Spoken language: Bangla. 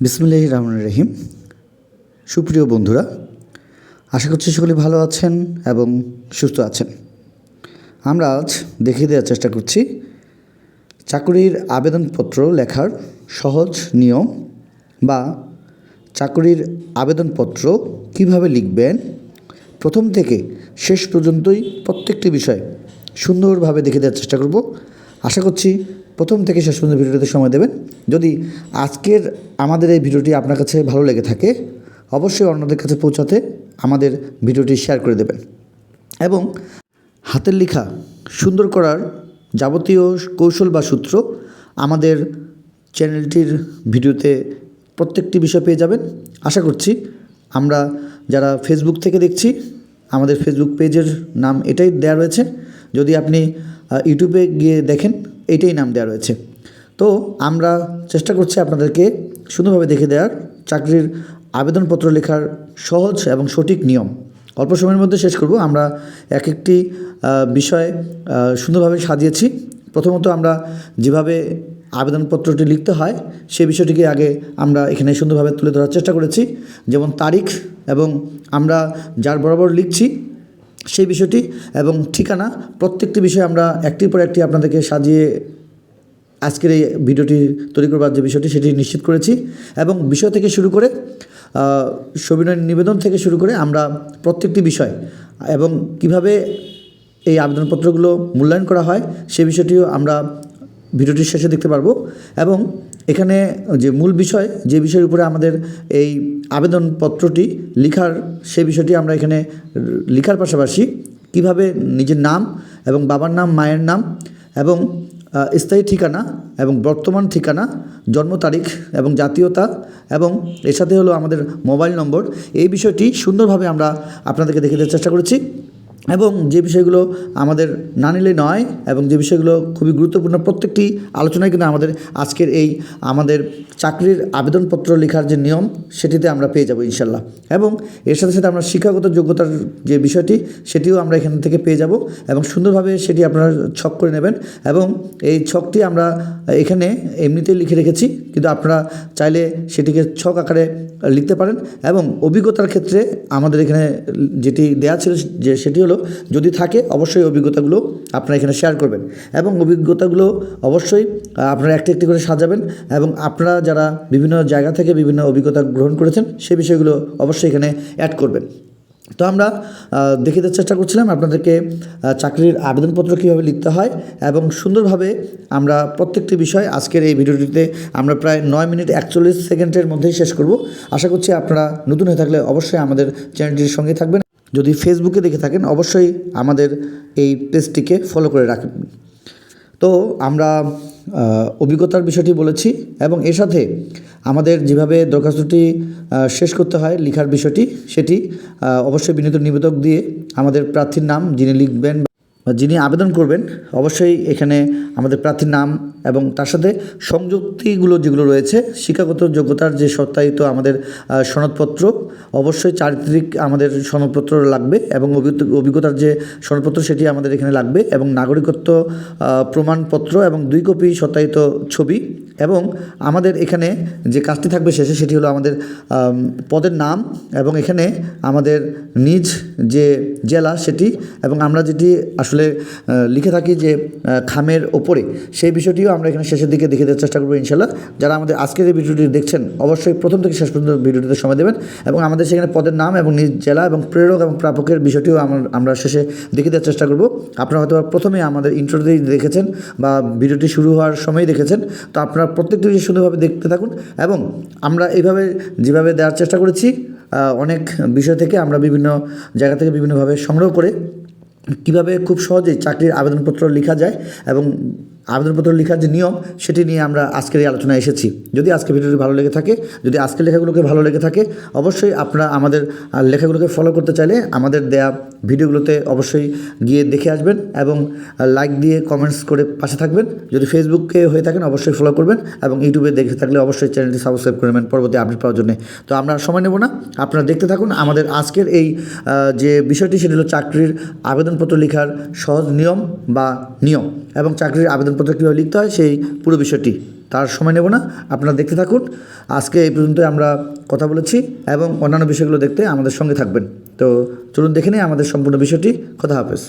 বিসমুল্লাহ রহমান রহিম। সুপ্রিয় বন্ধুরা, আশা করছি সকলে ভালো আছেন এবং সুস্থ আছেন। আমরা আজ দেখিয়ে দেওয়ার চেষ্টা করছি চাকুরির আবেদনপত্র লেখার সহজ নিয়ম বা চাকরির আবেদনপত্র কীভাবে লিখবেন, প্রথম থেকে শেষ পর্যন্তই প্রত্যেকটি বিষয় সুন্দরভাবে দেখে দেওয়ার চেষ্টা করব। আশা করছি প্রথম থেকে শেষ পর্যন্ত ভিডিওতে সময় দেবেন। যদি আজকের আমাদের এই ভিডিওটি আপনার কাছে ভালো লেগে থাকে, অবশ্যই অন্যদের কাছে পৌঁছাতে আমাদের ভিডিওটি শেয়ার করে দেবেন। এবং হাতের লেখা সুন্দর করার যাবতীয় কৌশল বা সূত্র আমাদের চ্যানেলটির ভিডিওতে প্রত্যেকটি বিষয় পেয়ে যাবেন। আশা করছি আমরা যারা ফেসবুক থেকে দেখছি, আমাদের ফেসবুক পেজের নাম এটাই দেওয়া রয়েছে। যদি আপনি ইউটিউবে গিয়ে দেখেন এইটাই নাম দেওয়া রয়েছে। তো আমরা চেষ্টা করছি আপনাদেরকে সুন্দরভাবে দেখে দেওয়ার, চাকরির আবেদনপত্র লেখার সহজ এবং সঠিক নিয়ম। অল্প সময়ের মধ্যে শেষ করব। আমরা এক একটি বিষয় সুন্দরভাবে সাজিয়েছি। প্রথমত আমরা যেভাবে আবেদনপত্রটি লিখতে হয় সেই বিষয়টিকে আগে আমরা এখানে সুন্দরভাবে তুলে ধরার চেষ্টা করেছি। যেমন তারিখ এবং আমরা যার বরাবর লিখছি সেই বিষয়টি এবং ঠিকানা প্রত্যেকটি বিষয় আমরা একটির পর একটি আপনাদেরকে সাজিয়ে আজকের এই ভিডিওটি তৈরি করবার যে বিষয়টি সেটি নিশ্চিত করেছি এবং বিষয় থেকে শুরু করে সবিনয় নিবেদন থেকে শুরু করে আমরা প্রত্যেকটি বিষয় এবং কীভাবে এই আবেদনপত্রগুলো মূল্যায়ন করা হয় সে বিষয়টিও আমরা ভিডিওটির শেষে দেখতে পারব এবং এখানে যে মূল বিষয়, যে বিষয়ের উপরে আমাদের এই আবেদনপত্রটি লিখার সে বিষয়টি আমরা এখানে লিখার পাশাপাশি কীভাবে নিজের নাম এবং বাবার নাম, মায়ের নাম এবং স্থায়ী ঠিকানা এবং বর্তমান ঠিকানা, জন্ম তারিখ এবং জাতীয়তা এবং এর সাথে হলো আমাদের মোবাইল নম্বর, এই বিষয়টি সুন্দরভাবে আমরা আপনাদেরকে দেখে দেওয়ার চেষ্টা করেছি। এবং যে বিষয়গুলো আমাদের না নিলে নয় এবং যে বিষয়গুলো খুবই গুরুত্বপূর্ণ, প্রত্যেকটি আলোচনায় কিন্তু আমাদের আজকের এই আমাদের চাকরির আবেদনপত্র লেখার যে নিয়ম, সেটিতে আমরা পেয়ে যাব ইনশাল্লাহ। এবং এর সাথে সাথে আমরা শিক্ষাগত যোগ্যতার যে বিষয়টি, সেটিও আমরা এখান থেকে পেয়ে যাব এবং সুন্দরভাবে সেটি আপনারা ছক করে নেবেন এবং এই ছকটি আমরা এখানে এমনিতেই লিখে রেখেছি, কিন্তু আপনারা চাইলে সেটিকে ছক আকারে লিখতে পারেন এবং অভিজ্ঞতার ক্ষেত্রে আমাদের এখানে যেটি দেওয়া ছিল যে সেটি হলো যদি থাকে, অবশ্যই অভিজ্ঞতাগুলো আপনারা এখানে শেয়ার করবেন। এবং অভিজ্ঞতাগুলো অবশ্যই আপনারা একটি একটি করে সাজাবেন এবং আপনারা যারা বিভিন্ন জায়গা থেকে বিভিন্ন অভিজ্ঞতা গ্রহণ করেছেন সেই বিষয়গুলো অবশ্যই এখানে অ্যাড করবেন। তো আমরা দেখে চেষ্টা করছিলাম আপনাদেরকে চাকরির আবেদনপত্র কীভাবে লিখতে হয় এবং সুন্দরভাবে আমরা প্রত্যেকটি বিষয় আজকের এই ভিডিওটিতে আমরা প্রায় নয় মিনিট একচল্লিশ সেকেন্ডের মধ্যেই শেষ করব। আশা করছি আপনারা নতুন হয়ে থাকলে অবশ্যই আমাদের চ্যানেলটির সঙ্গে থাকবেন। যদি ফেসবুকে দেখে থাকেন, অবশ্যই আমাদের এই পেজটিকে ফলো করে রাখেন তো আমরা অভিজ্ঞতার বিষয়টি বলেছি এবং এর সাথে আমাদের যেভাবে দরখাস্তটি শেষ করতে হয় লিখার বিষয়টি, সেটি অবশ্যই বিনীত নিবেদক দিয়ে আমাদের প্রার্থীর নাম যিনি লিখবেন বা যিনি আবেদন করবেন, অবশ্যই এখানে আমাদের প্রার্থীর নাম এবং তার সাথে সংযুক্তিগুলো যেগুলো রয়েছে, শিক্ষাগত যোগ্যতার যে সত্যায়িত আমাদের সনদপত্র, অবশ্যই চারিত্রিক আমাদের সনদপত্র লাগবে এবং অভিজ্ঞতার যে সনদপত্র সেটি আমাদের এখানে লাগবে এবং নাগরিকত্ব প্রমাণপত্র এবং দুই কপি সত্যায়িত ছবি এবং আমাদের এখানে যে কাজটি থাকবে শেষে সেটি হলো আমাদের পদের নাম এবং এখানে আমাদের নিজ যে জেলা সেটি এবং আমরা যেটি আসলে লিখে থাকি যে খামের ওপরে সেই বিষয়টিও আমরা এখানে শেষের দিকে দেখে দেওয়ার চেষ্টা করব ইনশাল্লাহ। যারা আমাদের আজকের এই ভিডিওটি দেখছেন অবশ্যই প্রথম থেকে শেষ পর্যন্ত ভিডিওটিতে সময় দেবেন এবং আমাদের সেখানে পদের নাম এবং নিজ জেলা এবং প্রেরক এবং প্রাপকের বিষয়টিও আমরা- আমরা শেষে দেখে দেওয়ার চেষ্টা করব। আপনারা হয়তো প্রথমে আমাদের ইন্ট্রোতেই দেখেছেন বা ভিডিওটি শুরু হওয়ার সময়ই দেখেছেন। তো আপনারা প্রত্যেকটি জিনিস সুন্দরভাবে দেখতে থাকুন এবং আমরা এইভাবে যেভাবে দেওয়ার চেষ্টা করেছি অনেক বিষয় থেকে আমরা বিভিন্ন জায়গা থেকে বিভিন্নভাবে সংগ্রহ করে কীভাবে খুব সহজেই চাকরির আবেদনপত্র লেখা যায় এবং আবেদনপত্র লেখার যে নিয়ম, সেটি নিয়ে আমরা আজকের এই আলোচনায় এসেছি। যদি আজকে ভিডিওটি ভালো লেগে থাকে, যদি আজকের লেখাগুলোকে ভালো লেগে থাকে, অবশ্যই আপনারা আমাদের লেখাগুলোকে ফলো করতে চাইলে আমাদের দেয়া ভিডিওগুলোতে অবশ্যই গিয়ে দেখে আসবেন এবং লাইক দিয়ে কমেন্টস করে পাশে থাকবেন। যদি ফেসবুকে হয়ে থাকেন, অবশ্যই ফলো করবেন এবং ইউটিউবে দেখে থাকলে অবশ্যই চ্যানেলটি সাবস্ক্রাইব করে নেবেন পরবর্তী আপডেট পাওয়ার জন্য। তো আমরা সময় নেব না। আপনারা দেখতে থাকুন আমাদের আজকের এই যে বিষয়টি, সেটি হলো চাকরির আবেদনপত্র লেখার সহজ নিয়ম বা নিয়ম এবং চাকরির আবেদন আবেদনপত্র কীভাবে লিখতে হয়, সেই পুরো বিষয়টি তার সময় নেব না। আপনারা দেখতে থাকুন। আজকে এই পর্যন্ত আমরা কথা বলেছি এবং অন্যান্য বিষয়গুলো দেখতে আমাদের সঙ্গে থাকবেন। তো চলুন দেখে নিই আমাদের সম্পূর্ণ বিষয়টি। কথা হাফেজ